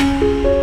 బంగ్లాదేశ్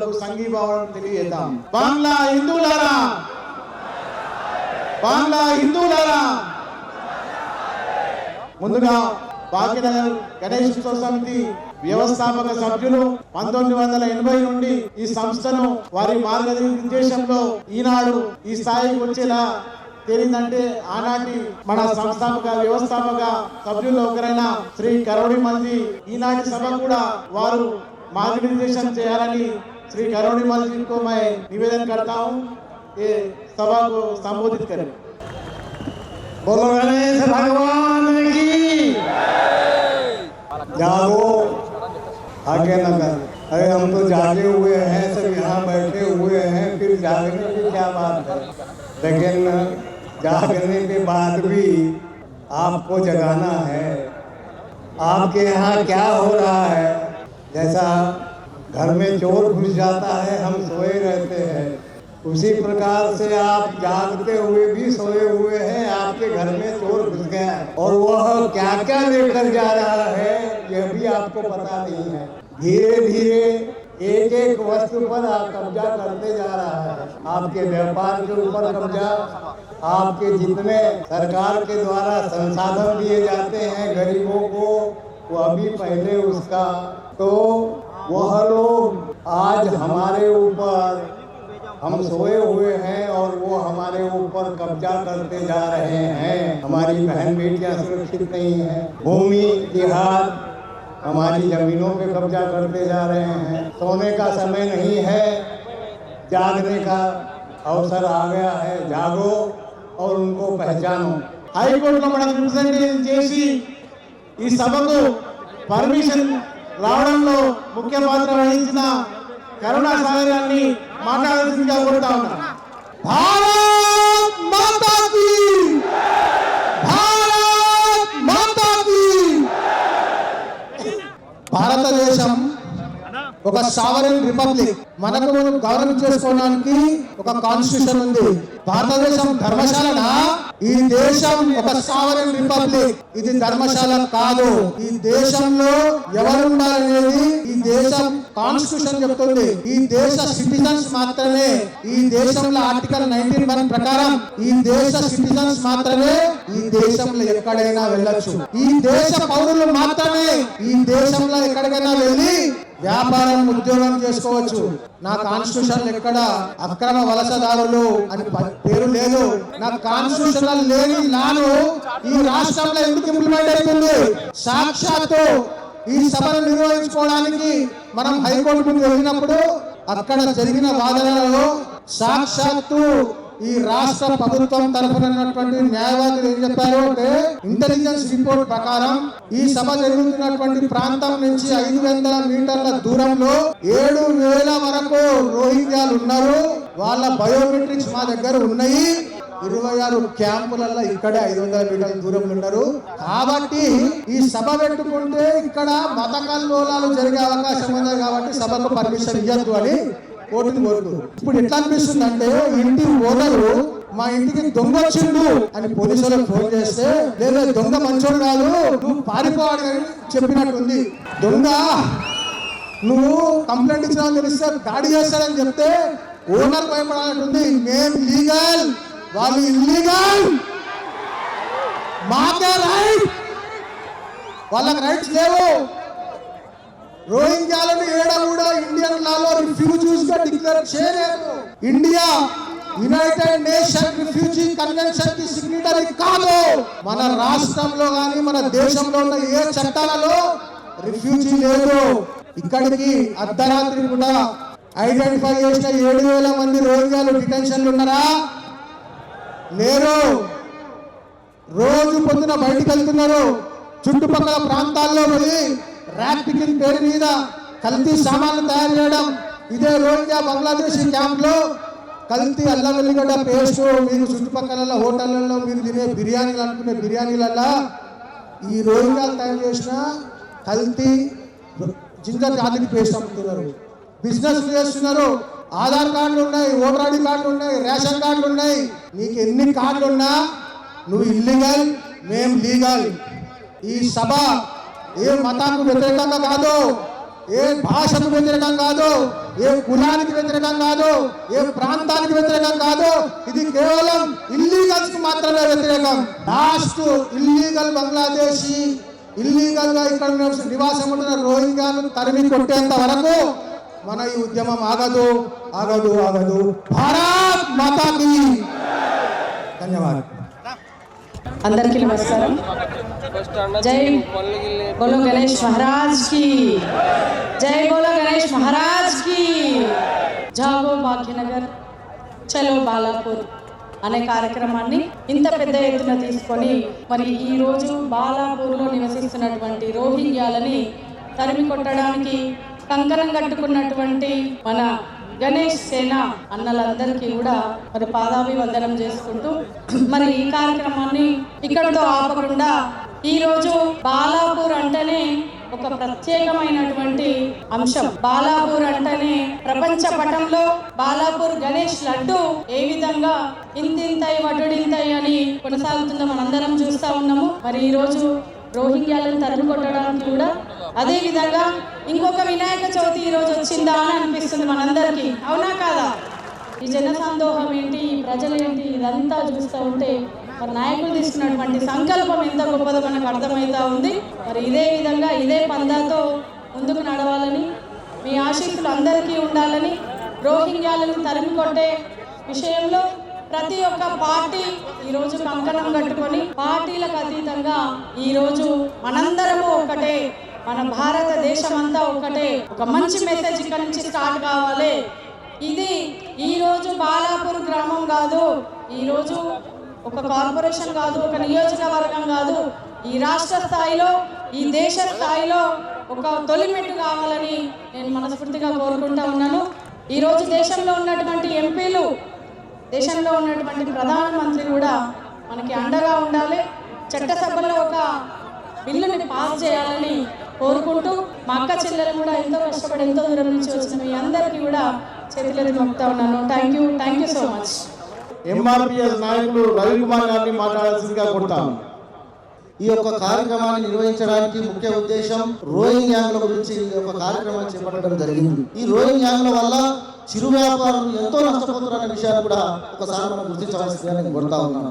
హిందువులకు సంఘీభావం తెలియజేద్దాం. బంగ్లా హిందువులారా! బంగ్లా హిందువులారా! ముందుగా భాగ్యనగర్ గణేష్ ఉత్సవ సమితి వ్యవస్థాపక సభ్యులు పంతొమ్మిది వందల ఎనభై నుండి ఈ సంస్థను వారి మార్గనిర్దేశంలో ఈనాడు ఈ స్థాయికి వచ్చేలా తేలిందంటే ఆనాటి మన సంస్థాపక వ్యవస్థాపక సభ్యుల్లో ఒకరైన శ్రీ కరోడి మంది ఈనాటి సభ కూడా వారు మార్గనిర్దేశం చేయాలని श्री करुणिमल जी को मैं निवेदन करता हूँ ये सभा को संबोधित करें। बोलो गणेश भगवान की जागो। आगे नगर अरे हम तो जागे हुए हैं, सब यहाँ बैठे हुए हैं, फिर जागने की क्या बात है? लेकिन जागने के बाद भी आपको जगाना है। आपके यहाँ क्या हो रहा है? जैसा घर में चोर घुस जाता है, हम सोए रहते हैं। उसी प्रकार से आप जागते हुए भी सोए हुए हैं, आपके घर में चोर घुस गया। और वह क्या क्या लेकर जा रहा है, यह भी आपको पता नहीं है। धीरे धीरे एक एक वस्तु पर आप कब्जा करते जा रहा है। आपके व्यापार के ऊपर कब्जा, आपके जितने सरकार के द्वारा संसाधन दिए जाते हैं गरीबों को, वो अभी पहले उसका। तो वह लोग आज हमारे ऊपर, हम सोए हुए हैं और वो हमारे ऊपर कब्जा करते जा रहे हैं। हमारी बहन बेटियाँ सुरक्षित नहीं है। भूमि बिहार हमारी जमीनों पे कब्जा करते जा रहे हैं। सोने का समय नहीं है, जागने का अवसर आ गया है। जागो और उनको पहचानो। हाईकोर्ट का बड़ा जेसी जैसी, इस सबको को परमिशन రావడంలో ముఖ్య పాత్ర వహించిన కరుణా సాగర్ గారిని మాట్లాడాల్సిందిగా కోరుతా ఉన్నాను భారత్ భారత్ భారతదేశం ఒక సావరెన్ రిపబ్లిక్ మనకు గౌరవం చేసుకోవడానికి ఒక కాన్స్టిట్యూషన్ ఉంది. భారతదేశం ధర్మశాలన? ఈ దేశం ఒక సావరెన్ రిపబ్లిక్ ఇది ధర్మశాల కాదు. ఈ దేశంలో ఎవరు ఉండాలనేది ఈ దేశం కాన్స్టిట్యూషన్ చెప్తుంది. ఈ దేశ సిటిజన్స్ మాత్రమే. ఈ దేశంలో ఆర్టికల్ నైన్టీన్ వన్ ప్రకారం ఈ దేశ సిటిజన్స్ మాత్రమే ఈ దేశంలో ఎక్కడైనా వెళ్ళొచ్చు. ఈ దేశ పౌరులు మాత్రమే ఈ దేశంలో ఎక్కడికైనా వెళ్ళి వ్యాపారం ఉద్యోగం చేసుకోవచ్చు. నా కాన్స్టిట్యూషన్ ఎక్కడ అక్రమ వలసదారులు అని పేరు లేదు. నా కాన్స్టిట్యూషన్ లేని లాను ఈ రాష్ట్రంలో ఎందుకు ఇంప్లిమెంట్ అవుతుంది? సాక్షాత్తు ఈ సభను నిర్వహించుకోవడానికి మనం హైకోర్టు ముందు వెళ్ళినప్పుడు అక్కడ జరిగిన వాదనలలో సాక్షాత్తు ఈ రాష్ట్ర ప్రభుత్వం తరపునటువంటి న్యాయవాదులు ఏం చెప్పారు అంటే ఇంటెలిజెన్స్ రిపోర్ట్ ప్రకారం ఈ సభ జరుగుతున్నటువంటి ప్రాంతం నుంచి ఐదు వందల మీటర్ల దూరంలో ఏడు వేల వరకు రోహింగ్యాలు ఉన్నారు. వాళ్ళ బయోమెట్రిక్స్ మా దగ్గర ఉన్నాయి. ఇరవై ఆరు క్యాంపులలో ఇక్కడే ఐదు వందల మీటర్ల దూరంలో ఉన్నారు. కాబట్టి ఈ సభ పెట్టుకుంటే ఇక్కడ మత కల్లోలాలు జరిగే అవకాశం ఉంది కాబట్టి సభకు పర్మిషన్ ఇవ్వద్దు అని కోర్టుని కోరుతుంది ఇప్పుడు ఎట్లా అనిపిస్తుంది అంటే ఇంటి ఓనరు మా ఇంటికి దొంగ వచ్చిండు అని పోలీసులకు ఫోన్ చేస్తే లేదా దొంగ మంచోడు కాదు నువ్వు పారిపోవాడు అని చెప్పినట్టుంది. దొంగ నువ్వు కంప్లైంట్ ఇచ్చిన తెలిస్తే దాడి చేస్తాడని చెప్తే ఓనర్ భయపడాలంటుంది మేము లీగల్ వాళ్ళు ఇల్లీగల్. మాకే రైట్. వాళ్ళకి రైట్స్ లేవు. రోహింగ్యాలను ఏడ కూడా ఇండియన్ లాలో రిఫ్యూజీస్గా డిక్లేర్ చేయలేదు. ఇండియా యునైటెడ్ నేషన్ రిఫ్యూజీ కన్వెన్షన్కి సిగ్నేటరీ కాదు. మన రాష్ట్రంలో కానీ మన దేశంలో ఉన్న ఏ చట్టాలలో రిఫ్యూజీ లేదు. ఇక్కడికి అర్ధరాత్రి కూడా ఐడెంటిఫై చేసిన ఏడు వేల మంది రోహింగ్యాలు డిటెన్షన్లు ఉన్నారా? లేరు. రోజు పొద్దున బయటకు వెళ్తున్నారు. చుట్టుపక్కల ప్రాంతాల్లో పోయి ర్యాక్ పేరు మీద కల్తీ సామాన్లు తయారు చేయడం. ఇదే రోజుగా బంగ్లాదేశ్ క్యాంప్లో కల్తీ అల్లం వెల్లిగడ్డ పేస్ట్ మీరు చుట్టుపక్కల హోటళ్ళలో మీరు తినే బిర్యానీలు అనుకునే బిర్యానీలల్లా ఈ రోజుగా తయారు చేసిన కల్తీ జింజర్ గార్లిక్ పేస్ట్ అమ్ముతున్నారు. బిజినెస్ చేస్తున్నారు. ఆధార్ కార్డులు ఉన్నాయి ఓటర్ ఐడి కార్డులు ఉన్నాయి రేషన్ కార్డులు ఉన్నాయి. నీకు ఎన్ని కార్డులు ఉన్నా నువ్వు ఇల్లీగల్ మేము లీగల్ ఈ సభ ఏ మతానికి వ్యతిరేకంగా కాదు ఏ భాషకు వ్యతిరేకం కాదు ఏ కులానికి వ్యతిరేకం కాదు ఏ ప్రాంతానికి వ్యతిరేకం కాదు. ఇది కేవలం ఇల్లీగల్స్కు మాత్రమే వ్యతిరేకం. లాస్ట్ ఇల్లీగల్ బంగ్లాదేశీ ఇల్లీగల్గా ఇక్కడ నివాసం ఉంటున్న రోహింగ్యాలను తరిమి కొట్టేంత వరకు మన ఈ ఉద్యమం ఆగదు ఆగదు ఆగదు. భారత్ మాతాకి. ధన్యవాదాలు. అందరికీ నమస్కారం. జై బోలో గణేష్ మహారాజ్కి జై బోలో గణేష్ మహారాజ్కి జాగో భాగ్యనగర్ చలో బాలాపూర్ అనే కార్యక్రమాన్ని ఇంత పెద్ద ఎత్తున తీసుకొని మరి ఈ రోజు బాలాపూర్లో నివసిస్తున్నటువంటి రోహింగ్యాలని తరిమి కొట్టడానికి కంకణం కట్టుకున్నటువంటి మన గణేష్ సేన అన్నలందరికీ కూడా మరి పాదాభివందనం చేసుకుంటూ మరి ఈ కార్యక్రమాన్ని ఇక్కడతో ఆపకుండా ఈ రోజు బాలాపూర్ అంటేనే ఒక ప్రత్యేకమైనటువంటి అంశం. బాలాపూర్ అంటేనే ప్రపంచ పటంలో బాలాపూర్ గణేష్ లడ్డు ఏ విధంగా ఇంతింతై వడ్డింతై అని కొనసాగుతుందో మనందరం చూస్తా ఉన్నాము. మరి ఈ రోజు రోహింగ్యాలను తరిమి కొట్టడానికి కూడా అదే విధంగా ఇంకొక వినాయక చవితి ఈరోజు రోజు వచ్చిందా అని అనిపిస్తుంది మనందరికీ. అవునా కాదా? ఈ జన సందోహం ఏంటి ఈ ప్రజలు ఏంటి ఇదంతా చూస్తూ ఉంటే మరి నాయకులు తీసుకున్నటువంటి సంకల్పం ఎంత గొప్పదో మనకు అర్థమవుతా ఉంది. మరి ఇదే విధంగా ఇదే పందాతో ముందుకు నడవాలని మీ ఆశీస్సులు అందరికీ ఉండాలని రోహింగ్యాలను తరిమి కొట్టే విషయంలో ప్రతి ఒక్క పార్టీ ఈరోజు కంకణం కట్టుకొని పార్టీలకు అతీతంగా ఈరోజు మనందరము ఒకటే మన భారతదేశం అంతా ఒకటే ఒక మంచి మెసేజ్ ఇక్కడ నుంచి స్టార్ట్ కావాలి. ఇది ఈ రోజు బాలాపూర్ గ్రామం కాదు ఈ రోజు ఒక కార్పొరేషన్ కాదు ఒక నియోజకవర్గం కాదు. ఈ రాష్ట్ర స్థాయిలో ఈ దేశ స్థాయిలో ఒక తొలిమెట్టు కావాలని నేను మనస్ఫూర్తిగా కోరుకుంటా ఉన్నాను. ఈ రోజు దేశంలో ఉన్నటువంటి ఎంపీలు దేశంలో ఉన్నటువంటి ప్రధానమంత్రి కూడా మనకి అండగా ఉండాలి. చట్టసభలో ఒక బిల్లుని పాస్ చేయాలని కోరుకుంటూ మా అక్క చెల్లెలు కూడా ఎంతో కష్టపడి ఎంతో దూరం నుంచి వచ్చిన మీ అందరికీ కూడా చేతులెత్తి మొక్కుతా ఉన్నాను. Thank you thank you so much MRPS నాయకులు రవికుమార్ గారిని మాట్లాడాల్సిందిగా కోరుతాను. ఈ యొక్క కార్యక్రమాన్ని నిర్వహించడానికి ముఖ్య ఉద్దేశం రోయింగ్ యాంగ్ల గురించి ఈ యొక్క కార్యక్రమాన్ని చేపట్టడం జరిగింది. ఈ రోయింగ్ యాంగ్ల వల్ల చిరు వ్యాపారులు ఎంతో నష్టపోతున్న విషయాన్ని కూడా ఒకసారి మనం గుర్తించవలసిందని నేను కోరుతా ఉన్నాను.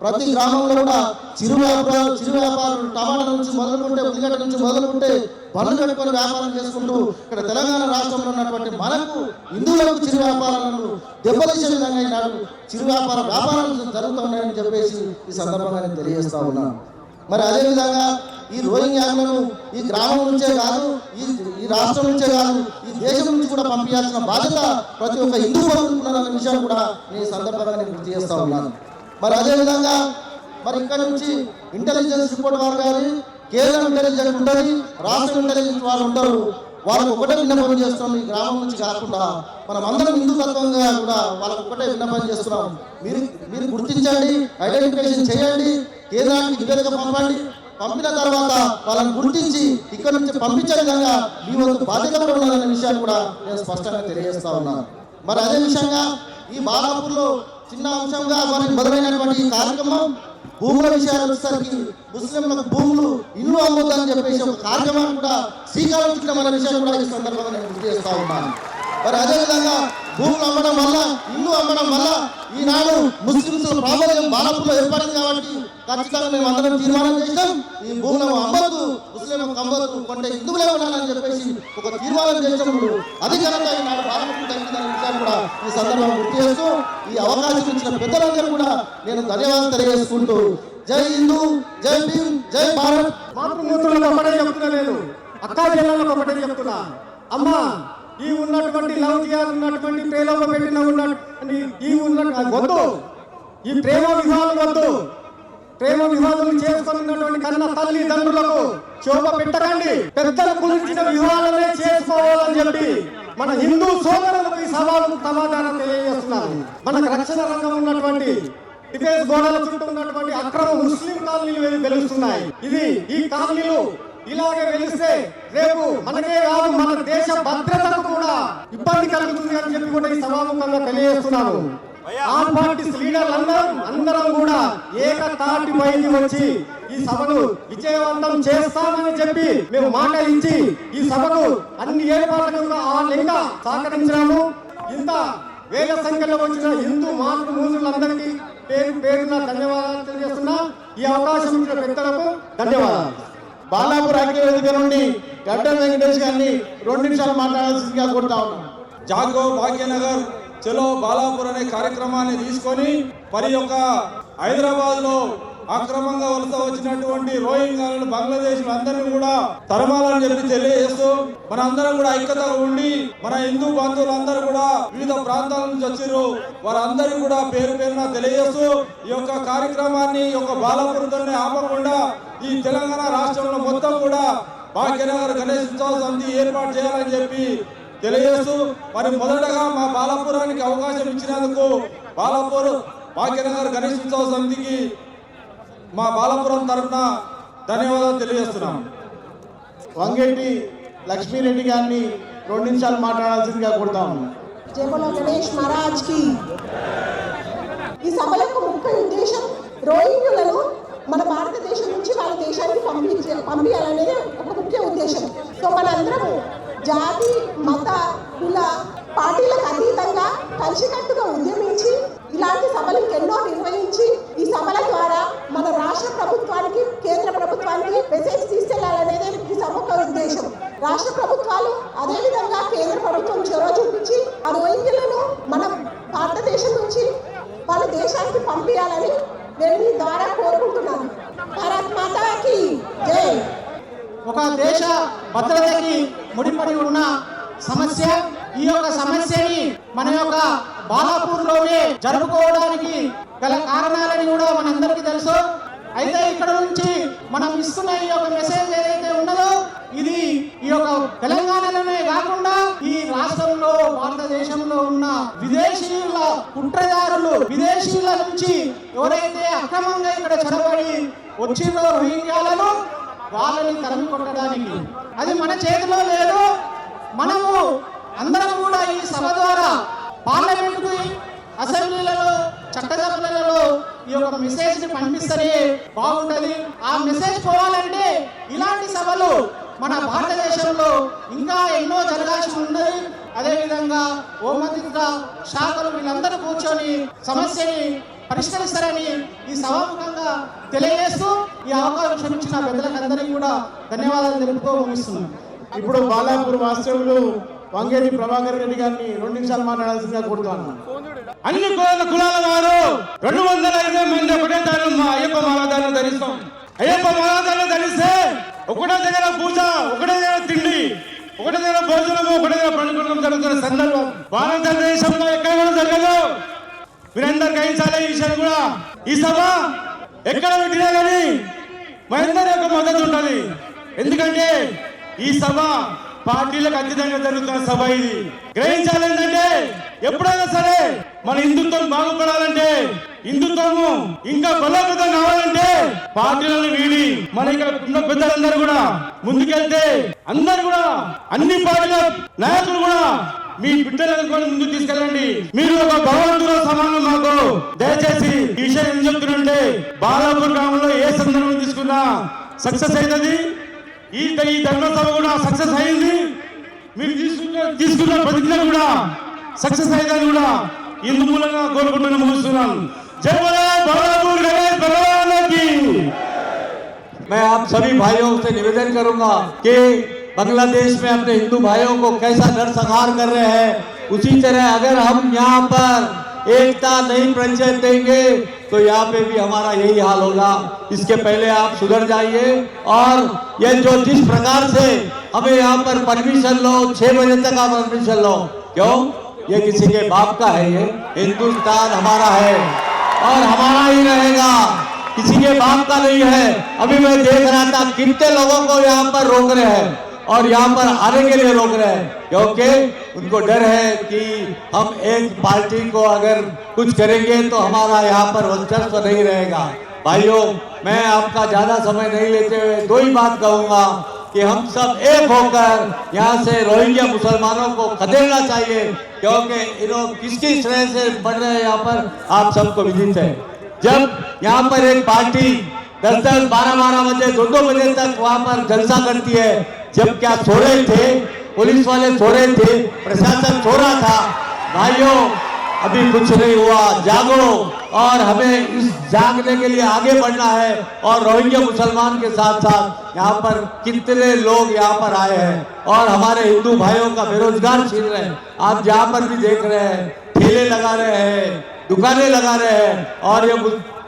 ప్రతి గ్రామంలో కూడా చిరు వ్యాపారం చిరు వ్యాపారులు టమాటా నుంచి మొదలుకుంటే ఉల్లిగడ్డ నుంచి మొదలుకుంటే పనులు కట్టుకొని వ్యాపారం చేసుకుంటూ ఇక్కడ తెలంగాణ రాష్ట్రంలో ఉన్నటువంటి మనకు హిందువులకు చిరు వ్యాపారాలను దెబ్బతీసే విధంగా ఈనాడు చిరు వ్యాపార వ్యాపారాలు జరుగుతున్నాయని చెప్పేసి ఈ సందర్భంగా నేను తెలియజేస్తా ఉన్నాను. మరి అదేవిధంగా ఈ రోహింగ్యాలను ఈ గ్రామం నుంచే కాదు ఈ ఈ రాష్ట్రం నుంచే కాదు ఈ దేశం నుంచి కూడా పంపించాల్సిన బాధ్యత ప్రతి ఒక్క హిందూ పౌరుకున్నదన్న విషయం కూడా నేను సందర్భంగా నేను గుర్తు చేస్తా ఉన్నాను. మరి అదేవిధంగా మరి ఇక్కడ నుంచి ఇంటెలిజెన్స్ రిపోర్ట్ వారు కానీ కేంద్ర ఇంటెలిజెన్స్ ఉంటుంది రాష్ట్ర ఇంటెలిజెన్స్ వారు ఉంటారు వాళ్ళకు ఒకటే విన్నపం చేస్తున్నాం ఈ గ్రామం నుంచి కాకుండా మనం అందరం హిందుతత్వంగా కూడా వాళ్ళకు ఒకటే విన్నపం చేస్తున్నాం. మీరు మీరు గుర్తించండి ఐడెంటిఫికేషన్ చేయండి కేంద్రానికి నివేదిక పంపండి పంపిన తర్వాత వాళ్ళని గుర్తించి ఇక్కడ నుంచి పంపించే విధంగా మీ వంతు బాధ్యత కూడా ఉన్నదనే విషయాన్ని కూడా నేను స్పష్టంగా తెలియజేస్తా ఉన్నాను. మరి అదే విషయంగా ఈ బాలాపూర్లో చిన్న అంశంగా మనకి మొదలైనటువంటి ఈ కార్యక్రమం భూముల విషయాలు వచ్చేసరికి ముస్లింలకు భూములు ఇల్లు అమ్మొద్దని చెప్పేసి ఒక కార్యక్రమాన్ని కూడా శ్రీకారం చుట్టడం అనే విషయం కూడా ఈ సందర్భంగా నేను గుర్తు చేస్తా ఉన్నాను. మరి అదేవిధంగా భూములు అమ్మడం వల్ల ఇల్లు అమ్మడం వల్ల ఈనాడు ముస్లింస్ ప్రాబల్యం బాలపూర్లో ఏర్పడింది కాబట్టి ఖచ్చితంగా మేము అందరం తీర్మానం చేసినాం ఈ భూములను అమ్మద్దు ముస్లింలకు అమ్మద్దు కొంటే హిందువులే ఉండాలని చెప్పేసి ఒక తీర్మానం చేసినప్పుడు అధికారంగా ఈనాడు బాలపూర్ విషయాన్ని కూడా ఈ సందర్భంగా గుర్తు చేస్తూ ఈ అవకాశం ఇచ్చిన పెద్దలందరూ కూడా నేను ధన్యవాదాలు తెలియజేసుకుంటూ జై హిందూ జై భీమ్ జై భారత్. మాతృమూర్తులకు ఒకటే చెప్తున్నా నేను. అక్కా జిల్లాలకు ఒకటే చెప్తున్నా. అమ్మా ఈ ఉన్నటువంటి లవ్ జిహాద్ ఉన్నటువంటి ప్రేమ పెట్టిన ఈ ఉన్న వద్దు. ఈ ప్రేమ వివాహాలు వద్దు. ప్రేమ వివాహం చేసుకున్నటువంటి కన్న తల్లిదండ్రులకు శోభ పెట్టకండి. పెద్దల కుదిర్చిన వివాదాలే చేసుకోవాలని చెప్పి మన హిందూ సోదరులకు ఈ సవాలు సమాధానం తెలియజేస్తున్నారు. మనకు రక్షణ రంగం ఉన్నటువంటి డిఫెన్స్ గోడల చుట్టూ ఉన్నటువంటి అక్రమ ముస్లిం కాలనీలు వెలు- వెలుస్తున్నాయి? ఇది ఈ కాలనీలు ఇలాగే వెలిస్తే రేపు మనకే కాదు మన దేశ భద్రతకు కూడా ఇబ్బంది కలుగుతుంది అని చెప్పి కూడా ఈ సమాముఖంగా తెలియజేస్తున్నాను ఆ పార్టీ లీడర్లందరం అందరం కూడా ఏకతాటి పైకి వచ్చి ఈ సభను విజయవంతం చేస్తామని చెప్పి మేము మాట ఇచ్చి ఈ సభకు అన్ని ఏర్పాట్లను ఆ లెక్క సహకరించినాము. ఇంత వేల సంఖ్యలో వచ్చిన హిందూ మార్పు మూసులందరికీ పేరు పేరున ధన్యవాదాలు తెలియజేస్తున్నా. ఈ అవకాశం ఇచ్చిన పెద్దలకు ధన్యవాదాలు. బాలాపూర్ ఐక్య వేదిక నుండి గడ్డ వెంకటేష్ గారిని రెండు నిమిషాలు మాట్లాడాల్సిందిగా కోరుతా ఉన్నాను. జాగో భాగ్యనగర్ చలో బాలాపూర్ అనే కార్యక్రమాన్ని తీసుకొని మరి యొక్క హైదరాబాద్లో అక్రమంగా వలస వచ్చినటువంటి రోహింగ్యాలను బంగ్లాదేశ్ అందరినీ కూడా తరమాలని చెప్పి తెలియజేస్తూ మన అందరం కూడా ఐక్యతగా ఉండి మన హిందూ బంధువులందరూ కూడా వివిధ ప్రాంతాల నుంచి వచ్చారు వారందరూ కూడా పేరు పేరున తెలియజేస్తూ ఈ యొక్క కార్యక్రమాన్ని ఈ యొక్క బాలాపూర్తోనే ఆపకుండా ఈ తెలంగాణ రాష్ట్రంలో మొత్తం కూడా భాగ్యనగర్ గణేష్ ఉత్సవ సమితి ఏర్పాటు చేయాలని చెప్పి తెలియజేస్తూ మరి మొదటగా మా బాలాపురానికి అవకాశం ఇచ్చినందుకు బాలాపూర్ భాగ్యనగర్ గణేష్ ఉత్సవ సమితికి మా బాలాపురం తరఫున ధన్యవాదాలు తెలియజేస్తున్నాం. వంగేటి లక్ష్మీరెడ్డి గారిని రెండు నిమిషాలు మాట్లాడాల్సిందిగా కోరుతా ఉన్నాను గణేష్ మహారాజ్కి ఈ సభ యొక్క ముఖ్య ఉద్దేశం రోహింగ్యులను మన భారతదేశం నుంచి వాళ్ళ దేశానికి పంపించే పంపించాలనేది ఒక ముఖ్య ఉద్దేశం. సో మనందరము జాతి మత కుల పార్టీలకు అతీతంగా కలిసికట్టుగా ఉద్యమించి ఇలాంటి సభలు ఎన్నో నిర్వహించి ఈ సభల ద్వారా మన రాష్ట్ర ప్రభుత్వానికి కేంద్ర ప్రభుత్వానికి మెసేజ్ తీసుకెళ్ళాలనేదే ఈ సభ యొక్క ఉద్దేశం రాష్ట్ర ప్రభుత్వాలు అదేవిధంగా కేంద్ర ప్రభుత్వం చొరవ చూపించి ఆ రోహింగ్యులను మన భారతదేశం నుంచి వాళ్ళ దేశానికి పంపించాలని నేను మీ ద్వారా కోరుకుంటున్నాను భారత్ మాతాకి జై ఒక దేశ భద్రతకి ముడిపడి ఉన్న సమస్య ఈ యొక్క సమస్యని మన యొక్క బాలాపూర్లోనే జరుపుకోవడానికి గల కారణాలని కూడా మనందరికీ తెలుసు అయితే ఇక్కడ నుంచి మనం ఇస్తున్న ఈ యొక్క మెసేజ్ ఏదైతే ఉన్నదో ఇది ఈ యొక్క తెలంగాణలోనే కాకుండా ఈ రాష్ట్రంలో భారతదేశంలో ఉన్న విదేశీయుల కుట్రదారులు విదేశీయుల నుంచి ఎవరైతే అక్రమంగా ఇక్కడ చొరబడి వచ్చిన రోహింగ్యాలను వాళ్ళని తరిమి కొట్టడానికి అది మన చేతిలో లేదు. మనము అందరం కూడా ఈ సభ ద్వారా పార్లమెంటుకి అసెంబ్లీలలో చట్టసభలలో ఈ యొక్క మెసేజ్ని పంపిస్తేనే బాగుంటది. ఆ మెసేజ్ పోవాలంటే ఇలాంటి సభలు మన భారతదేశంలో ఇంకా ఎన్నో జరగాల్సి ఉన్నది. అదేవిధంగా హోంమంత్రిత్వ శాఖలు వీళ్ళందరూ కూర్చొని సమస్యని పరిష్కరిస్తారని ఈ సభాముఖంగా తెలియజేస్తూ ఈ అవకాశం ఇచ్చిన పెద్దలందరికీ కూడా ధన్యవాదాలు తెలుపుతూ ముగిస్తున్నాను ఇప్పుడు బాలాపూర్ వాస్తవులు వంగేటి ప్రభాకర్ రెడ్డి గారిని రెండు నిమిషాలు మాట్లాడాల్సిందిగా కోరుతా ఉన్నాను అన్ని కులాల కులాల వారు రెండు వందల ఇరవై మంది ఒకటే దాని మా అయ్యప్ప మాలాదారులు ధరిస్తాం. అయ్యప్ప మాలాదారులు ధరిస్తే ఒకటే దగ్గర పూజ ఒకటే దగ్గర తిండి ఒకటే దగ్గర భోజనము ఒకటే దగ్గర పండుగలు జరుగుతున్న సందర్భం. భారతదేశంలో ఎక్కడ కూడా జరగదు. మీరందరూ గ్రహించాలి ఈ విషయాన్ని కూడా. ఈ సభ ఎక్కడ పెట్టినా కానీ మనందరి యొక్క మద్దతు ఉండాలి ఎందుకంటే ఈ సభ పార్టీలకు అతీతంగా జరుగుతున్న సభ ఇది. గ్రహించాలి ఏంటంటే ఎప్పుడైనా సరే మన హిందుత్వం బాగుపడాలంటే హిందుత్వము ఇంకా బలోపేతం కావాలంటే పార్టీలను వీడి మన ఇక్కడ ఉన్న పెద్దలందరూ కూడా ముందుకెళ్తే అందరు కూడా అన్ని పార్టీల నాయకులు కూడా మీ బిడ్డలను కూడా ముందుకు తీసుకెళ్ళండి మీరు ఒక భగవంతుడు సమానం మాకు దయచేసి ఈ విషయం ఏం చెప్తుంటే బాలాపూర్ గ్రామంలో ఏ సందర్భం తీసుకున్నా సక్సెస్ అవుతుంది ఈ ఈ ధర్మసభ కూడా సక్సెస్ అయింది మీరు తీసుకున్న తీసుకున్న ప్రతిజ్ఞ కూడా సక్సెస్ అయిందని కూడా ఇందు మూలంగా కోరుకుంటున్న ముగిస్తున్నాను జై బోలో బాలాపూర్ గణేష్ భగవానికి मैं आप सभी भाइयों से निवेदन करूंगा कि बांग्लादेश में अपने हिंदू भाइयों को कैसा नरसंहार कर रहे हैं, उसी तरह अगर हम यहाँ पर एकता नहीं परिचय देंगे तो यहाँ पे भी हमारा यही हाल होगा। इसके पहले आप सुधर जाइए और ये जो जिस प्रकार से हमें यहाँ पर परमिशन लो, छह बजे तक आप परमिशन लो। क्यों? ये किसी के बाप का है ये। हिंदुस्तान हमारा है और हमारा ही रहेगा। किसी के बाप का नहीं है। अभी मैं देख रहा था, कितने लोगों को यहाँ पर रोक रहे हैं। और यहाँ पर आने के लिए रोक रहे हैं क्योंकि उनको डर है कि हम एक पार्टी को अगर कुछ करेंगे तो हमारा यहाँ पर वर्चस्व नहीं रहेगा। भाइयों मैं आपका ज़्यादा समय नहीं लेते हुए दो ही बात कहूँगा कि हम सब एक होकर यहाँ से रोहिंग्या मुसलमानों को खदेड़ना चाहिए क्योंकि इन्हों किसकी श्रेय से बढ़ रहे हैं यहाँ पर आप सबको विदित है। जब यहाँ पर एक पार्टी दस दस बारह बारह बजे दो दो बजे तक वहाँ पर जलसा करती है जब क्या सो रहे थे पुलिस वाले सो रहे थे प्रशासन सो रहा था। भाइयों अभी कुछ नहीं हुआ जागो और हमें इस जागने के लिए आगे बढ़ना है और रोहिंग्या मुसलमान के साथ साथ यहाँ पर कितने लोग यहाँ पर आए हैं और हमारे हिंदू भाइयों का बेरोजगार छीन रहे हैं। आप जहाँ पर भी देख रहे हैं ठेले लगा रहे हैं दुकानें लगा रहे हैं और ये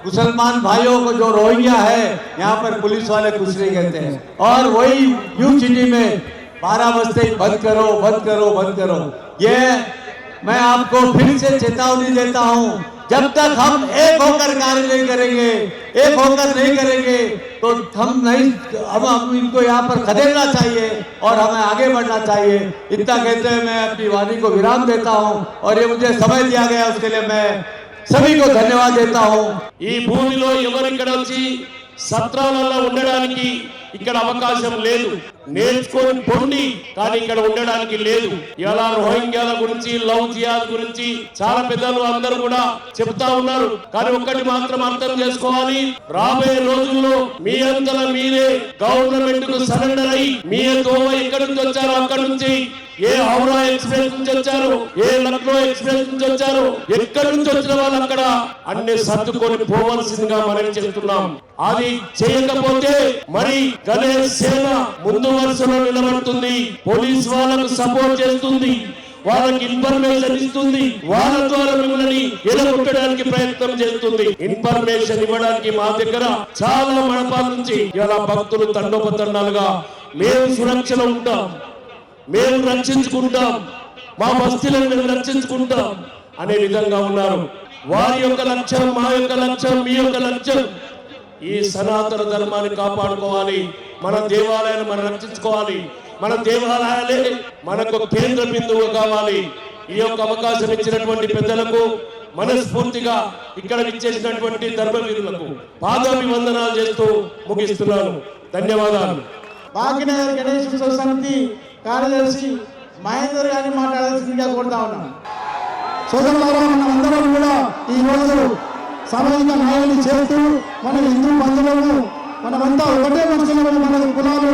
मुसलमान भाइयों को जो रोहिंग्या है, यहाँ पर पुलिस वाले कुछ नहीं कहते हैं। और वही न्यू सिटी में बारह बजते ही बंद करो बंद करो बंद करो। ये मैं आपको फिर से चेतावनी देता हूँ, जब तक हम एक होकर कार्य नहीं करेंगे, एक होकर नहीं करेंगे तो हम नहीं हम हम इनको यहाँ पर खदेड़ना चाहिए और हमें आगे बढ़ना चाहिए। इतना कहते हुए मैं अपनी वाणी को विराम देता हूँ और ये मुझे समय दिया गया, उसके लिए मैं सभी को धन्यवाद देता हूँ ఈ భూమిలో ఎవరు ఇక్కడ వచ్చి సత్రాలలో ఉండడానికి ఇక్కడ అవకాశం లేదు నేర్చుకొని పొండి కానీ ఇక్కడ ఉండడానికి లేదు ఇలా రోహింగ్యాల గురించి లవ్ జియాద్ గురించి చాలా పెద్దలు అందరూ కూడా చెప్తా ఉన్నారు కానీ ఒక్కటి మాత్రం అర్థం చేసుకోవాలి రాబోయే రోజుల్లో మీ అంతల మీరే గవర్నమెంట్ కు సరెండర్ అయి మీ దోవ ఎక్కడి నుంచి వచ్చారో అక్కడి నుంచి ఏ హౌరా ఎక్స్ప్రెస్ నుంచి వచ్చారు? ఏ లక్నో ఎక్స్ప్రెస్ నుంచి వచ్చారు? ఎక్కడి నుంచి వచ్చిన వాళ్ళు అక్కడ? అన్ని సర్దుకొని పోవాల్సిందిగా మనం చెప్తున్నాం అది చేయకపోతే మరి గణేష్ సేన ముందు వరుసలో నిలబడుతుంది. పోలీస్ వాళ్ళకు సపోర్ట్ చేస్తుంది. వాళ్ళకి ఇన్ఫర్మేషన్ ఇస్తుంది. వాళ్ళ ద్వారా మిమ్మల్ని ఎదగొట్టడానికి ప్రయత్నం చేస్తుంది. ఇన్ఫర్మేషన్ ఇవ్వడానికి మా దగ్గర చాలా మండపాల నుంచి ఇలా భక్తులు తండోపతండాలుగా మేము సురక్షలో ఉంటాం. మేము రక్షించుకుంటాం. మా బస్తీలను మేము రక్షించుకుంటాం అనే విధంగా ఉన్నారు. వారి యొక్క లక్ష్యం మా యొక్క లక్ష్యం మీ యొక్క లక్ష్యం. ఈ సనాతన ధర్మాన్ని కాపాడుకోవాలి. మన దేవాలయాన్ని మనం రక్షించుకోవాలి. మన దేవాలయాలే మనకు కేంద్ర బిందువు కావాలి. ఈ యొక్క అవకాశం ఇచ్చినటువంటి పెద్దలకు మనస్ఫూర్తిగా ఇక్కడ ఇచ్చేసినటువంటి ధర్మవీరులకు పాదాభివందనాలు చేస్తూ ముగిస్తున్నాను. ధన్యవాదాలు. భాగ్యనగర్ గణేష్ సమితి కార్యదర్శి మహేందర్ గారిని మాట్లాడాల్సిందిగా కోరుతా ఉన్నాను సోదరులారా మనం అందరం కూడా ఈ రోజు సామాజిక న్యాయాన్ని చేస్తూ మన హిందూ బంధువులను మనమంతా ఒకటే మనసులో మన కులాలు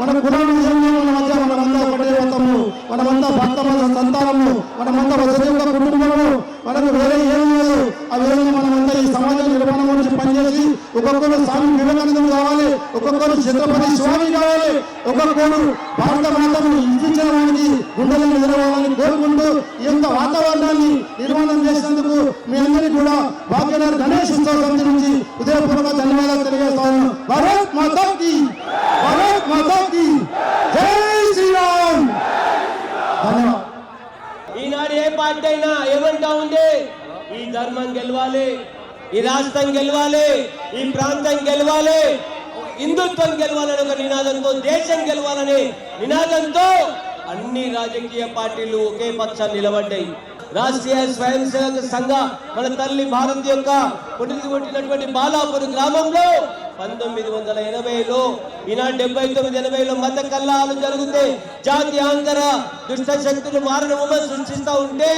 మన కులాల విషయంలో మన మధ్య మనమంతా ఒకటే మతము మనమంతా భక్త మన సంతానము మనమంతా వసతియుల కుటుంబము మనకు వేరే ఏం లేదు. ఆ విధంగా మనమంతా ఈ సమాజం నిర్మాణం గురించి పనిచేసి ఒక్కొక్కరు స్వామి వివేకానందం కావాలి ఒక్కొక్కరు ఛత్రపతి స్వామి కావాలి ఒక్కొక్కరు భారత మాతను ఇప్పించడానికి గుండెలను నిలవాలని కోరుకుంటూ ఈ యొక్క వాతావరణాన్ని నిర్మాణం చేసినందుకు మీ అందరికీ కూడా భాగ్యనగర్ గణేష్ ఉత్సవం సమితి నుంచి ఉదయపూర్వక ధన్యవాదాలు తెలియజేస్తాను. భారత్ మాతాకి భారత్ మాతాకి జై శ్రీరామ్. ధన్యవాదాలు. ఈనాడు ఏ పార్టీ అయినా ఏమంటా ఉంది ఈ ధర్మం గెలవాలి. ఈ రాష్ట్రం గెలవాలి ఈ ప్రాంతం గెలవాలి హిందుత్వం గెలవాలని ఒక నినాదంతో దేశం గెలవాలని నినాదంతో అన్ని రాజకీయ పార్టీలు ఒకే పక్షాన్ని నిలబడ్డాయి. రాష్ట్రీయ స్వయం సేవక సంఘ మన తల్లి భారత్ యొక్క పుట్టినటువంటి బాలాపూర్ గ్రామంలో పంతొమ్మిది వందల ఎనభైలో ఈనాడు డెబ్బై తొమ్మిది ఎనభైలో మత కల్లాలు జరిగితే జాతి ఆంధ్ర దుష్ట శక్తులు మారణ ఉమ సృష్టిస్తూ ఉంటే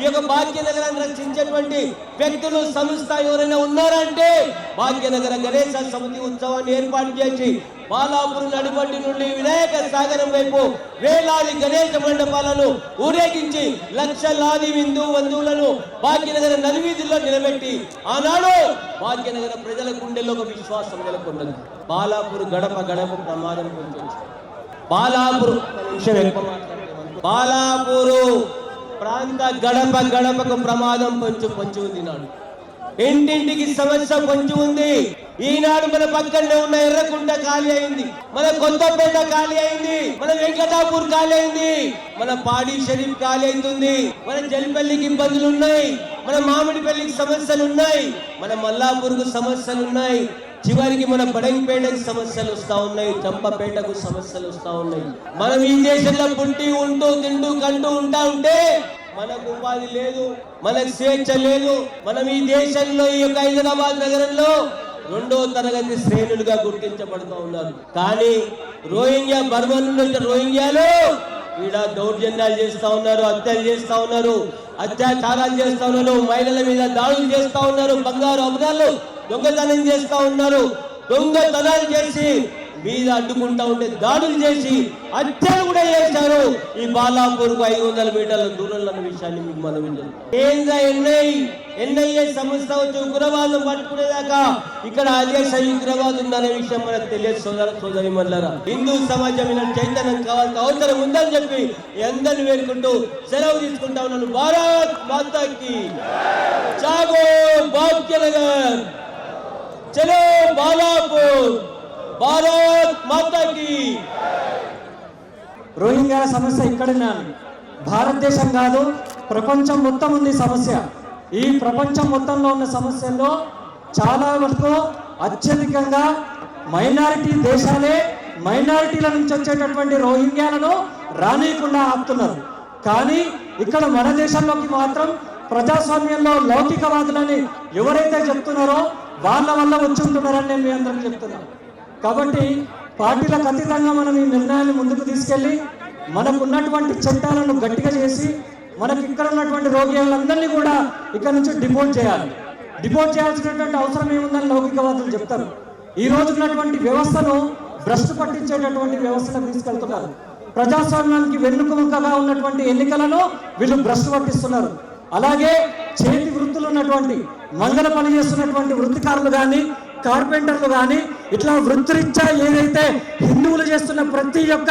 ఈ యొక్క భాగ్యనగరాన్ని రక్షించేటువంటి వ్యక్తులు సంస్థ ఎవరైనా ఉన్నారంటే భాగ్యనగర గణేశ సమితి ఉత్సవాన్ని ఏర్పాటు చేసి బాలాపురం నడిపట్టి నుండి వినాయక సాగరం వైపు వేలాది గణేశ మండపాలను ఊరేగించి లక్షలాది హిందూ బంధువులను భాగ్యనగర నలువీధుల్లో నిలబెట్టి ఆనాడు భాగ్యనగర ప్రజల గుండెల్లో ఒక విశ్వాసం నెలకొన్నది బాలాపూర్ గడప గడప ప్రమాదం పొందింది బాలాపూర్ ఎక్కువ బాలాపూరు ప్రాంత గడప గడపకు ప్రమాదం పంచు పంచు ఉంది నాడు ఇంటింటికి సమస్య పొంచి ఉంది. ఈనాడు మన పక్కనే ఉన్న ఎర్రకుంట ఖాళీ అయింది. మన కొత్తపేట ఖాళీ అయింది. మన వెంకటాపూర్ ఖాళీ అయింది. మన పాడి షరీఫ్ ఖాళీ అవుతుంది. మన జలిపల్లికి ఇబ్బందులు ఉన్నాయి. మన మామిడిపల్లికి సమస్యలు ఉన్నాయి. మన మల్లాపూర్కు సమస్యలు ఉన్నాయి. చివరికి మన బడంగిపేటకు సమస్యలు వస్తా ఉన్నాయి. చంపపేటకు సమస్యలు వస్తా ఉన్నాయి. మనం ఈ దేశంలో పుట్టి ఉంటూ తింటూ కంటూ ఉంటా ఉంటే మనకు ఉపాధి లేదు మనకు స్వేచ్ఛ లేదు. మనం ఈ దేశంలో ఈ యొక్క హైదరాబాద్ నగరంలో రెండో తరగతి శ్రేణులుగా గుర్తించబడుతూ ఉన్నారు. కానీ రోహింగ్యా బర్మన్ నుండి రోహింగ్యాలు ఈడ దౌర్జన్యాలు చేస్తా ఉన్నారు హత్యలు చేస్తా ఉన్నారు అత్యాచారాలు చేస్తా ఉన్నారు మహిళల మీద దాడులు చేస్తా ఉన్నారు బంగారు అమరాలు దొంగతనం చేస్తా ఉన్నారు దొంగతనాలు చేసి మీద అడ్డుకుంటా ఉంటే దాడులు చేసి హత్యలు కూడా చేశారు. ఈ బాలాపూర్కు ఐదు వందల మీటర్ల దూరంలో ఉన్న విషయాన్ని మీకు మనం కేంద్ర ఎన్ఐ ఎన్ఐఏ సంస్థ వచ్చి ఉగ్రవాదం పట్టుకునేదాకా ఇక్కడ అదేశ ఉగ్రవాదం ఉందనే విషయం మనకు తెలియదు సోదర సోదరి మల్లరా హిందూ సమాజం ఇలా చైతన్యం కావాల్సిన అవసరం ఉందని చెప్పి ఎందరిని అందరిని వేడుకుంటూ సెలవు తీసుకుంటా ఉన్నాను. భారత్ మాతాకి. చాగో భాగ్యనగర్. చలో బాలాపూర్. భారత్ మాతాకి. రోహింగ్యాల సమస్య ఇక్కడనే భారతదేశం కాదు ప్రపంచం మొత్తం ఉంది సమస్య. ఈ ప్రపంచం మొత్తంలో ఉన్న సమస్యల్లో చాలా వరకు అత్యధికంగా మైనారిటీ దేశాలే మైనారిటీల నుంచి వచ్చేటటువంటి రోహింగ్యాలను రానియకుండా ఆపుతున్నారు. కానీ ఇక్కడ మన దేశంలోకి మాత్రం ప్రజాస్వామ్యంలో లౌకికవాదులని ఎవరైతే చెప్తున్నారో వాళ్ళ వల్ల వచ్చి ఉంటున్నారని నేను మీ అందరికి చెప్తున్నాను. కాబట్టి పార్టీలకు అతీతంగా మనం ఈ నిర్ణయాన్ని ముందుకు తీసుకెళ్ళి మనకు ఉన్నటువంటి చట్టాలను గట్టిగా చేసి మనకి ఇక్కడ ఉన్నటువంటి రోగులందరినీ కూడా ఇక్కడ నుంచి డిపోర్ట్ చేయాలి. డిపోర్ట్ చేయాల్సినటువంటి అవసరం ఏముందని లౌకికవాదులు చెప్తారు. ఈ రోజు ఉన్నటువంటి వ్యవస్థను భ్రష్టు పట్టించేటటువంటి వ్యవస్థను తీసుకెళ్తున్నారు. ప్రజాస్వామ్యానికి వెన్నుకముకగా ఉన్నటువంటి ఎన్నికలను వీళ్ళు భ్రష్టు పట్టిస్తున్నారు. అలాగే చేతి వృత్తులు ఉన్నటువంటి మంగళ పని చేస్తున్నటువంటి వృత్తికారులు కానీ కార్పెంటర్లు కానీ ఇట్లా వృత్తిరీత్యా ఏదైతే హిందువులు చేస్తున్న ప్రతి ఒక్క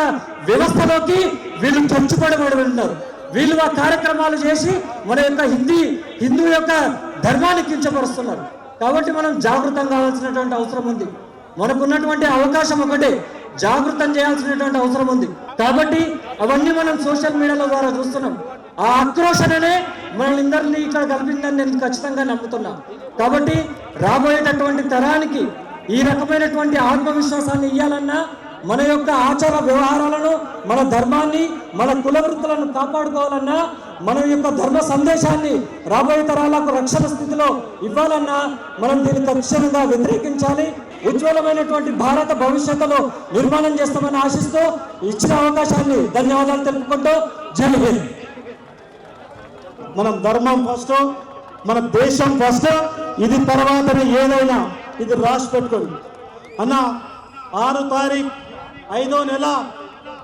వ్యవస్థలోకి వీళ్ళు చొచ్చుపడబడి ఉన్నారు వీళ్ళు ఆ కార్యక్రమాలు చేసి మన యొక్క హిందీ హిందూ యొక్క ధర్మాన్ని కించపరుస్తున్నారు. కాబట్టి మనం జాగృతం కావాల్సినటువంటి అవసరం ఉంది. మనకున్నటువంటి అవకాశం ఒకటే జాగృతం చేయాల్సినటువంటి అవసరం ఉంది. కాబట్టి అవన్నీ మనం సోషల్ మీడియాల ద్వారా చూస్తున్నాం. ఆ ఆక్రోషణనే మనల్ని ఇక్కడ కల్పిందని నేను ఖచ్చితంగా నమ్ముతున్నా. కాబట్టి రాబోయేటటువంటి తరానికి ఈ రకమైనటువంటి ఆత్మవిశ్వాసాన్ని ఇవ్వాలన్నా మన యొక్క ఆచార వ్యవహారాలను మన ధర్మాన్ని మన కుల వృత్తులను కాపాడుకోవాలన్నా మన యొక్క ధర్మ సందేశాన్ని రాబోయే తరాలకు రక్షణ స్థితిలో ఇవ్వాలన్నా మనం దీన్ని తక్షణంగా వ్యతిరేకించాలి. ఉజ్వలమైనటువంటి భారత భవిష్యత్తులో నిర్మాణం చేస్తామని ఆశిస్తూ ఇచ్చిన అవకాశాన్ని ధన్యవాదాలు తెలుపుకుంటూ జై హింద్. మనం ధర్మం ఫస్ట్ మన దేశం ఫస్ట్ ఇది తర్వాతనే ఏదైనా. ఇది రాసి పెట్టుకోండి. అన్న ఆరు తారీఖు ఐదో నెల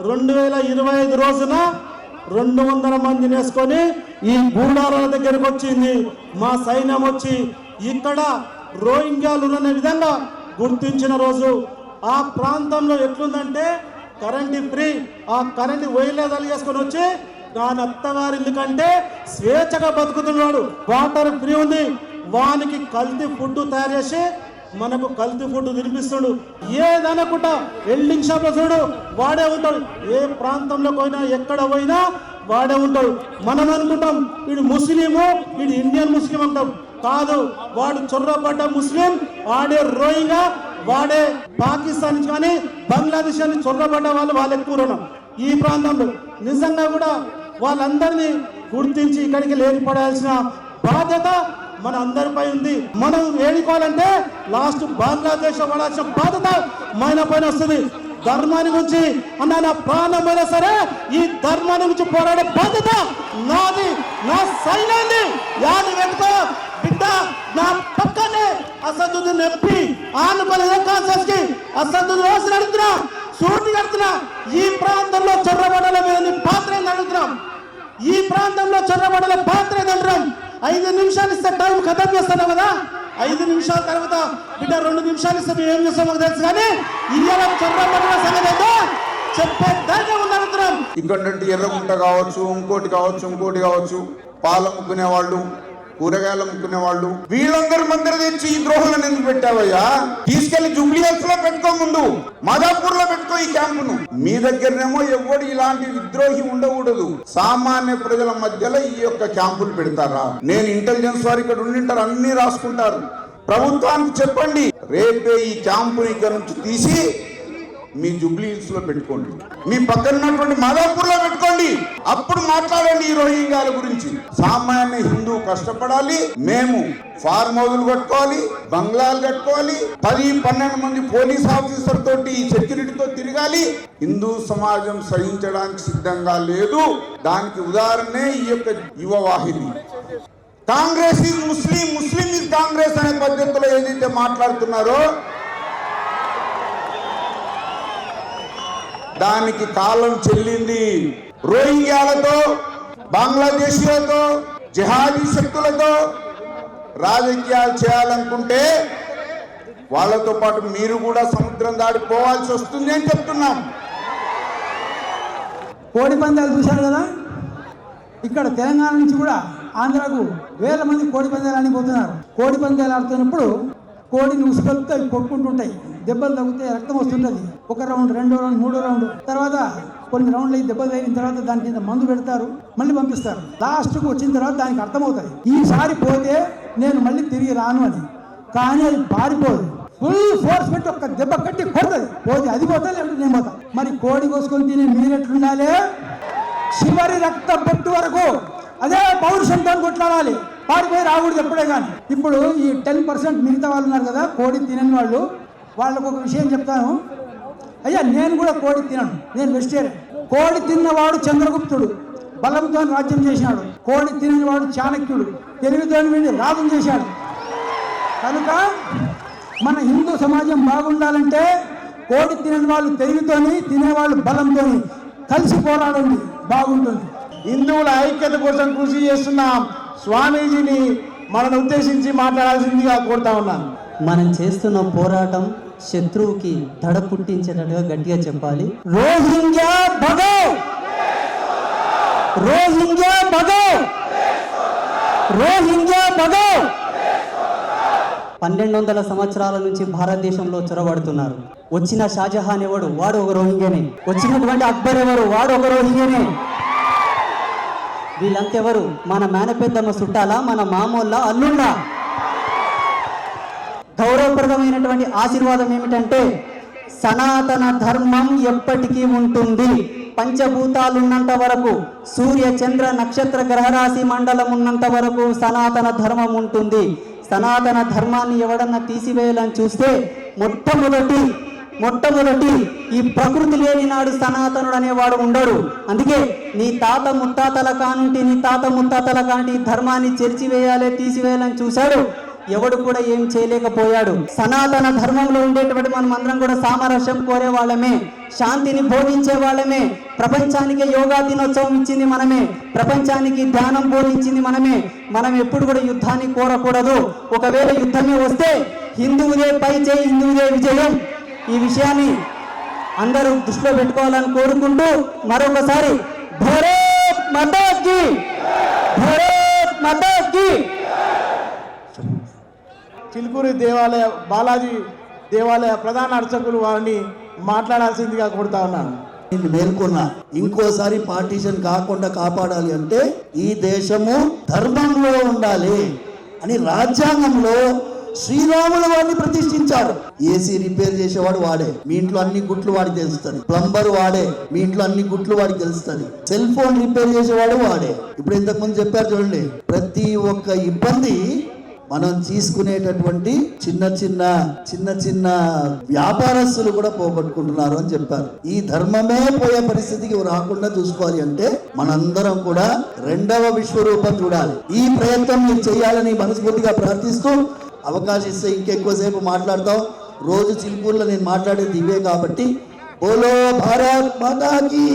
రెండు వేల ఇరవై ఐదు రోజున రెండు వందల మందిని వేసుకొని ఈ గూడారాల దగ్గరకు వచ్చింది. మా సైన్యం వచ్చి ఇక్కడ రోహింగ్యాలు ఉన్న విధంగా గుర్తించిన రోజు. ఆ ప్రాంతంలో ఎట్లుందంటే కరెంట్ ఫ్రీ ఆ కరెంట్ వైర్లే తలిగేసుకొని వచ్చి దాని అత్తగారి ఎందుకంటే స్వేచ్ఛగా బతుకుతున్నాడు. వాటర్ ఫ్రీ ఉంది. వానికి కల్తీ ఫుడ్ తయారు చేసి మనకు కల్తీ ఫుడ్ తినిపిస్తుడు ఏదనకుండా వెల్డింగ్ షాప్ చూడు వాడే ఉంటాడు. ఏ ప్రాంతంలో పోయినా ఎక్కడ పోయినా వాడే ఉంటాడు. మనం అనుకుంటాం వీడు ముస్లిము వీడు ఇండియన్ ముస్లిం అంటాం. కాదు వాడు చొర్రపడ్డ ముస్లిం వాడే రోహింగా వాడే పాకిస్తాన్ నుంచి కానీ బంగ్లాదేశ్ అని చొర్రబడ్డ వాళ్ళు వాళ్ళు ఎక్కువ రుణం. ఈ ప్రాంతంలో నిజంగా కూడా వాళ్ళందరినీ గుర్తించి ఇక్కడికి లేనిపడాల్సిన బాధ్యత మన అందరిపై ఉంది. మనం ఏడుకోవాలంటే లాస్ట్ బంగ్లాదేశ్ పడాల్సిన బాధ్యత మన పైన వస్తుంది. ధర్మాన్ని గురించి అన్న నా ప్రాణమైనా సరే ఈ ధర్మాన్ని గురించి పోరాడే బాధ్యత నాది. నా సైన్యాన్ని యాది పెట్టుకో. బిడ్డ నా పక్కనే అసదుద్దీన్ ఎంపీ ఆనుపల్లి కాన్సెస్కి అసదుద్దీన్ రోజు నడుతున్నా సూటి కడుతున్నా ఈ ప్రాంతంలో చొర్రబడల మీద పాత్ర నడుతున్నాం ఈ ప్రాంతంలో చొర్రబడల పాత్ర నడుతున్నాం ఐదు నిమిషాలు ఇస్తే టైం ఖతం చేస్తాను కదా? ఐదు నిమిషాల తర్వాత బిడ్డ రెండు నిమిషాలు ఇస్తే మేము ఏం చేస్తామో తెలుసు కానీ ఇయ్యాల చొర్రబడల సంగతి అయితే చెప్పే ధైర్యం ఉంది అడుగుతున్నాం ఇంకొంటి ఎర్రగుంట కావచ్చు ఇంకోటి కావచ్చు ఇంకోటి కావచ్చు పాలమ్ముకునే వాళ్ళు కూరగాయలు అమ్ముకునే వాళ్ళు వీళ్ళందరి మందర తెచ్చి ఈ ద్రోహులను ఎందుకు పెట్టావయ్యా? తీసుకెళ్ళి జూబ్లీ హిల్స్లో పెట్టుకో ముందు. మాదాపూర్లో పెట్టుకో ఈ క్యాంపును. మీ దగ్గరనేమో ఎవడు ఇలాంటి విద్రోహి ఉండకూడదు. సామాన్య ప్రజల మధ్యలో ఈ యొక్క క్యాంపులు పెడతారా? నేను ఇంటెలిజెన్స్ వారు ఇక్కడ ఉండింటారు అన్ని రాసుకుంటారు. ప్రభుత్వానికి చెప్పండి రేపే ఈ క్యాంపుని ఇక్కడ నుంచి తీసి మీ జూబ్లీ హిల్స్లో పెట్టుకోండి. మీ పక్కన ఉన్నటువంటి మాదాపూర్లో పెట్టుకోండి. అప్పుడు మాట్లాడండి ఈ రోహింగ్యాల గురించి. సామాన్య హిందూ కష్టపడాలి. మేము ఫార్మ్ హౌజులు కట్టుకోవాలి బంగ్లాలు కట్టుకోవాలి. పది పన్నెండు మంది పోలీస్ ఆఫీసర్ తోటి సెక్యూరిటీతో తిరగాలి. హిందూ సమాజం సహించడానికి సిద్ధంగా లేదు. దానికి ఉదాహరణే ఈ యొక్క Yuva Vahini. Congress is Muslim Muslim is Congress అనే పద్ధతిలో ఏదైతే మాట్లాడుతున్నారో దానికి కాలం చెల్లింది. రోహింగ్యాలతో బంగ్లాదేశీలతో జిహాదీ శక్తులతో రాజకీయాలు చేయాలనుకుంటే వాళ్ళతో పాటు మీరు కూడా సముద్రం దాడిపోవాల్సి వస్తుంది అని చెప్తున్నాం. కోడి పందాలు చూశారు కదా? ఇక్కడ తెలంగాణ నుంచి కూడా ఆంధ్రాకు వేల మంది కోడి పందాలు ఆడిపోతున్నారు. కోడి పందాలు ఆడుతున్నప్పుడు కోడిని ఉసుకొలితే అవి కొట్టుకుంటుంటాయి. దెబ్బలు తగ్గుతాయి రక్తం వస్తుంటుంది. ఒక రౌండ్ రెండో రౌండ్ మూడో రౌండ్. తర్వాత కొన్ని రౌండ్లు అయ్యి దెబ్బలు తగిన తర్వాత దాని కింద మందు పెడతారు. మళ్ళీ పంపిస్తారు. లాస్ట్కు వచ్చిన తర్వాత దానికి అర్థమవుతుంది ఈసారి పోతే నేను మళ్ళీ తిరిగి రాను అని. కానీ అది పారిపోదు. ఫుల్ ఫోర్స్ పెట్టి ఒక్క దెబ్బ కట్టి కొడుతుంది. పోతే అది పోతా లేదంటే నేను పోతా. మరి కోడి కోసుకొని తినే మీరెట్లుండాలి చివరి రక్త బొట్టు వరకు అదే పౌరుషంతో కొట్లాడాలి. పారిపోయి రాకూడదు ఎప్పుడే కానీ. ఇప్పుడు ఈ టెన్ పర్సెంట్ మిగతా వాళ్ళు ఉన్నారు కదా కోడి తినని వాళ్ళు వాళ్ళకు ఒక విషయం చెప్తాను. అయ్యా నేను కూడా కోడి తినను నేను వెజిటేరియన్ కోడి తిన్నవాడు చంద్రగుప్తుడు బలంతో రాజ్యం చేసినాడు. కోడి తిననివాడు చాణక్యుడు తెలివితో వీడిని రాజం చేశాడు. కనుక మన హిందూ సమాజం బాగుండాలంటే కోడి తినని వాళ్ళు తెలివితోని తినేవాళ్ళు బలంతోని కలిసి పోరాడండి బాగుంటుంది. హిందువుల ఐక్యత కోసం కృషి చేస్తున్నాం. స్వామీజీని మనను ఉద్దేశించి మాట్లాడాల్సిందిగా కోరుతా ఉన్నాను. మనం చేస్తున్న పోరాటం శత్రువుకి దడ పుట్టించేటట్టుగా గట్టిగా చెప్పాలి. రోహింగ్యా భగో! రోహింగ్యా భగో! రోహింగ్యా భగో! పన్నెండు వందల సంవత్సరాల నుంచి భారతదేశంలో చొరబడుతున్నారు. వచ్చిన షాజహాన్ ఎవడు? వాడు ఒక రోహింగ్యనే. వచ్చినటువంటి అక్బర్ ఎవరు? వాడు ఒక రోహింగ్యనే. వీళ్ళంతెవరు? మన మేనపెద్దమ్మ చుట్టాలా మన మామూళ్ళ అల్లుండా గౌరవప్రదమైనటువంటి ఆశీర్వాదం ఏమిటంటే సనాతన ధర్మం ఎప్పటికీ ఉంటుంది. పంచభూతాలు ఉన్నంత వరకు సూర్య చంద్ర నక్షత్ర గ్రహరాశి మండలం ఉన్నంత వరకు సనాతన ధర్మం ఉంటుంది. సనాతన ధర్మాన్ని ఎవడన్నా తీసివేయాలని చూస్తే మొట్టమొదటి మొట్టమొదటి ఈ ప్రకృతి లేని నాడు సనాతనుడు అనేవాడు ఉండడు. అందుకే నీ తాత ముత్తాతల కానుంటి నీ తాత ముత్తాతల కాంటి ధర్మాన్ని చెరిచివేయాలి తీసివేయాలని చూశాడు. ఎవడు కూడా ఏం చేయలేకపోయాడు. సనాతన ధర్మంలో ఉండేటువంటి మనం అందరం కూడా సామరస్యం కోరే వాళ్ళమే శాంతిని బోధించే వాళ్ళమే ప్రపంచానికి యోగా దినోత్సవం ఇచ్చింది మనమే. ప్రపంచానికి ధ్యానం బోధించింది మనమే. మనం ఎప్పుడు కూడా యుద్ధాన్ని కోరకూడదు. ఒకవేళ యుద్ధమే వస్తే హిందువుదే పై చేయి హిందువుదే విజయం. ఈ విషయాన్ని అందరూ దృష్టిలో పెట్టుకోవాలని కోరుకుంటూ మరొకసారి భరత్ భరత్ చిలుకూరి దేవాలయ బాలాజీ దేవాలయ ప్రధాన అర్చకులు వారిని మాట్లాడాల్సిందిగా కోరుతా ఉన్నాను. నేను మేల్కొన్నా ఇంకోసారి పార్టీషన్ కాకుండా కాపాడాలి అంటే ఈ దేశము ధర్మంలో ఉండాలి అని రాజ్యాంగంలో శ్రీరాముల వాడిని ప్రతిష్ఠించారు. ఏసీ రిపేర్ చేసేవాడు వాడే. మీ ఇంట్లో అన్ని గుట్లు వాడికి తెలుస్తుంది. ప్లంబర్ వాడే. మీ ఇంట్లో అన్ని గుట్లు వాడికి తెలుస్తుంది. సెల్ ఫోన్ రిపేర్ చేసేవాడు వాడే. ఇప్పుడు ఇంతకుముందు చెప్పారు చూడండి. ప్రతి ఒక్క ఇబ్బంది మనం తీసుకునేటటువంటి చిన్న చిన్న చిన్న చిన్న వ్యాపారస్తులు కూడా పోగొట్టుకుంటున్నారు అని చెప్పారు. ఈ ధర్మమే పోయే పరిస్థితికి రాకుండా చూసుకోవాలి అంటే మనందరం కూడా రెండవ విశ్వరూపం చూడాలి. ఈ ప్రయత్నం మీరు చేయాలని మనస్ఫూర్తిగా ప్రార్థిస్తూ అవకాశం ఇస్తే ఇంకెక్కువసేపు మాట్లాడతాం రోజు చిలుకూరులో నేను మాట్లాడేది ఇవే కాబట్టి. బోలో భారత్ మాతాకి.